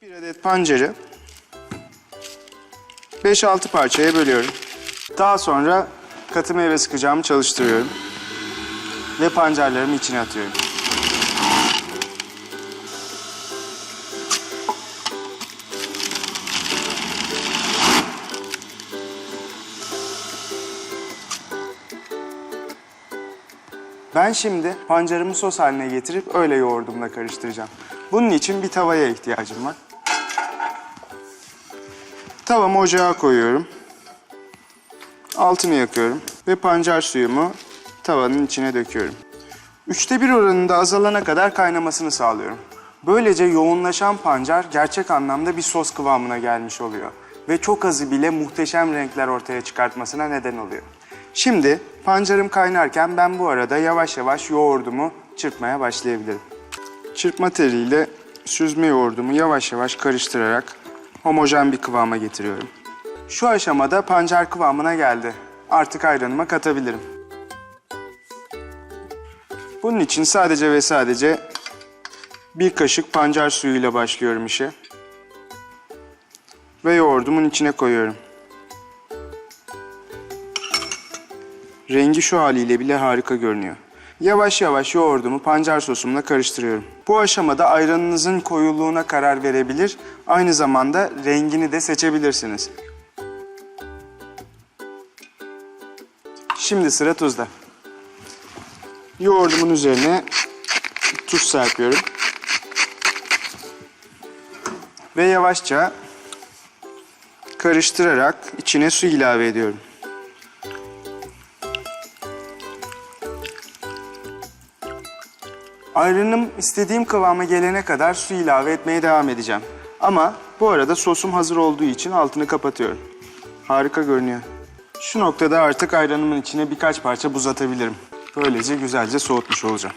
Bir adet pancarı 5-6 parçaya bölüyorum. Daha sonra katı meyve sıkacağımı çalıştırıyorum. Ve pancarlarımı içine atıyorum. Ben şimdi pancarımı sos haline getirip öyle yoğurdumla karıştıracağım. Bunun için bir tavaya ihtiyacım var. Tavamı ocağa koyuyorum. Altını yakıyorum ve pancar suyumu tavanın içine döküyorum. Üçte bir oranında azalana kadar kaynamasını sağlıyorum. Böylece yoğunlaşan pancar gerçek anlamda bir sos kıvamına gelmiş oluyor. Ve çok azı bile muhteşem renkler ortaya çıkartmasına neden oluyor. Şimdi pancarım kaynarken ben bu arada yavaş yavaş yoğurdumu çırpmaya başlayabilirim. Çırpma teriyle süzme yoğurdumu yavaş yavaş karıştırarak homojen bir kıvama getiriyorum. Şu aşamada pancar kıvamına geldi. Artık ayranıma katabilirim. Bunun için sadece ve sadece bir kaşık pancar suyuyla başlıyorum işe. Ve yoğurdumun içine koyuyorum. Rengi şu haliyle bile harika görünüyor. Yavaş yavaş yoğurdumu pancar sosumla karıştırıyorum. Bu aşamada ayranınızın koyuluğuna karar verebilir, aynı zamanda rengini de seçebilirsiniz. Şimdi sıra tuzda. Yoğurdumun üzerine tuz serpiyorum. Ve yavaşça karıştırarak içine su ilave ediyorum. Ayranım istediğim kıvama gelene kadar su ilave etmeye devam edeceğim. Ama bu arada sosum hazır olduğu için altını kapatıyorum. Harika görünüyor. Şu noktada artık ayranımın içine birkaç parça buz atabilirim. Böylece güzelce soğutmuş olacağım.